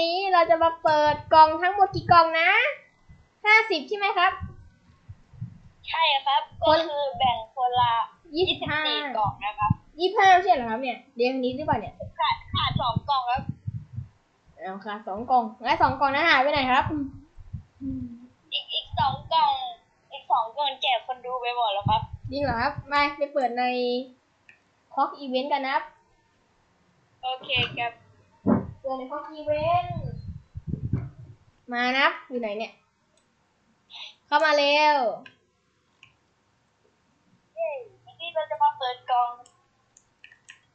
นี้เราจะมาเปิดกล่องทั้งหมดกี่กล่องนะห้าสิบใช่ไหมครับ ใช่ครับคก็นคือแบ่งคนละยี่สิบห้า24กล่องนะครับยี่สิบห้าใช่เหรอครับเนี่ยเรียงนี้หรือเปล่าเนี่ยขาดขาดสองกล่องครับเอาค่ะสองกล่องแล้วสองกล่องนั้นหายไปไหนครับอีกอีกสองกล่องอีกสองกล่องแจกคนดูไปหมดแล้วครับจริงเหรอครับมาไปเปิดในคอกอีเวนต์กันนะครับ โอเคครับ เปิดในคอกอีเวนต์มานะครับอยู่ไหนเนี่ย เข้ามาเร็วเย้วันนี้เราจะมาเปิดกล่อง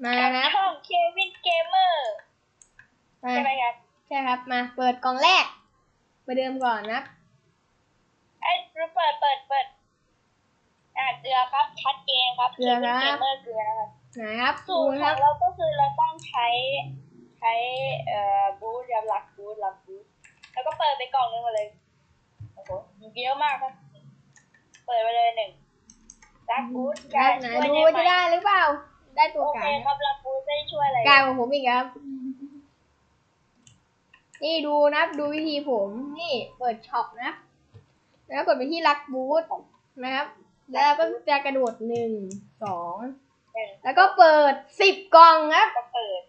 มากับนะครับช่องเควินเกมเมอร์มาใช่ไหมครับใช่ครับ มาเปิดกล่องแรกประเดิมก่อนนะครับไอ้ยเปิดเปิดเปิดอะเกลือครับชัดเจนครับเกลือครับเกมเมอร์เกลือนะครับนะครับสูดูตรนะขคอรับงเราก็คือเราต้องใช้ ใช้เอ่อบูทกับหลักบูทหลักบูทแล้วก็เปิดไปกล่องนึงมาเลยโอ้โหมีเยอะมากครับเปิดไปเลยหนึ่งหลักบูทได้ไหนดูว่าจะได้หรือเปล่า ได้ตัวโอกลาเคงครับหลักบูทไม่ได้ช่วยอะไรกลางของผมอีกครับ นี่ดูนะครับดูวิธีผม นี่เปิดช็อปนะครับแล้วกดไปที่ลักบูธนะครับ แล้วก็จะกระโดดหนึ่งสอง หนึ่งแล้วก็เปิดสิบกล่องครับ ก็เปิดกล่อง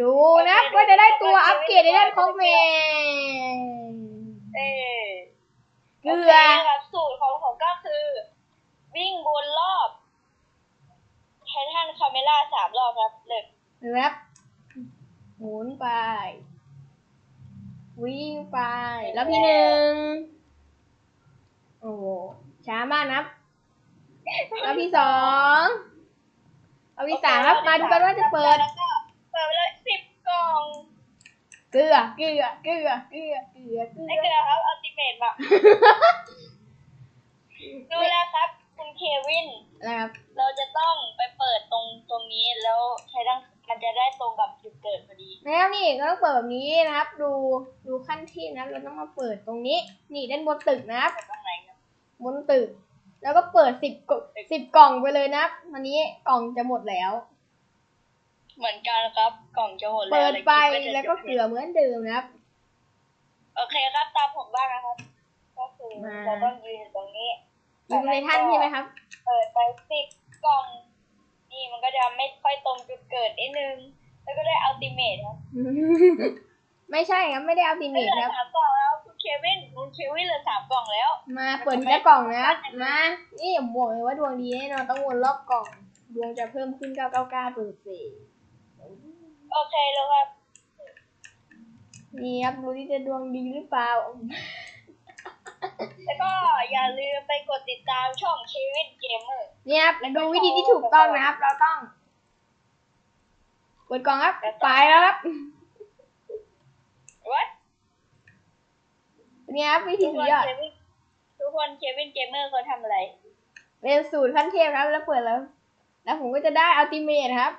ดูนะครับว่าจะได้ตัวอัปเกรดในด้านของแมนเอ้ยเกลืโออเคครับสูตรของผมก็คือ วิ่งบนรอบไททันคาเมล่าสามรอบครับเลยนะครับหมุนไป วิ่งไป แล้วพี่หนึ่งโอ้โหช้ามากนะครับแล้วพี่สองแล้วพี่สามครับมาดูกันว่าจะเปิด แล้วก็เปิดไปเลยสิบกล่อง เกลือเกลือเกลือเกลือเกลือเกลืไอ้อเกลือครับอัลติเมทมาดูแล้วครับ คุณเควิน นะครับ เราจะต้องไปเปิดตรงตรงนี้แล้วใช้ดังมันจะได้ตรงกับจุดเกิดพอดีแล้วนี่ก็ต้องเปิดแบบนี้นะครับ ดูดูขั้นที่นะครับ เราต้องมาเปิดตรงนี้ นี่ด้านบนตึกนะครับแต่ตรงไหนครับบนตึก แล้วก็เปิดสิบสิบกล่องไปเลยนะครับวันนี้กล่องจะหมดแล้ว เหมือนกันครับ กล่องจะหมดแล้วเปิดไปคลิปจะแล้วก็จบเกลือเหมือนเดิมนะครับ โอเคครับตามผมบ้างนะครับ ก็คือมาเราต้องยืนอยู่ตรงนี้อยู่ในท่านใช่ไหมครับ เปิดไปสิบกล่อง นี่มันก็จะไม่ค่อยตรงจุดเกิดนิดนึง แล้วก็ได้อัลติเมทครับไม่ใช่ครับไม่ได้เอาติเมเหทลืคอรับสามกล่องแล้วคุณเควินคุณเควินเหลือสามกล่องแล้ว มาเปิดทีละกล่องนะครับมานี่ผมบอกเลยว่าดวงดีแน่นอนต้องวนรอบกล่อง ดวงจะเพิ่มขึ้น999เปอร์เซ็นต์ โอเคแล้วครับนี่ครับดูที่จะดวงดีหรือเปล่า แล้วก็อย่าลืมไปกดติดตามช่องเควินเกมเมอร์เนี่ยครับดูวิธีที่ถูกต้องนะครับ เราต้องเปิดกล่องครับไปแล้วครับวัดเนี่ยครับวิธีทุกสุคดนยอดเควินทุกคนเควินเกมเมอร์เขาทำอะไรเป็นสูตรขั้นเทพครับแล้วเปิดแล้ว แล้วผมก็จะได้อัลติเมทครับ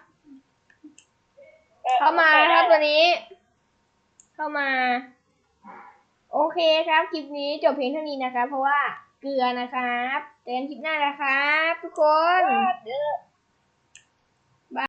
เข้ามาครับตัวนี้ เข้ามา โอเคครับคลิปนี้จบเพียงเท่านี้นะครับ เพราะว่าเกลือนะครับเจอกันคลิปหน้านะครับ ทุกคนเดี๋ยว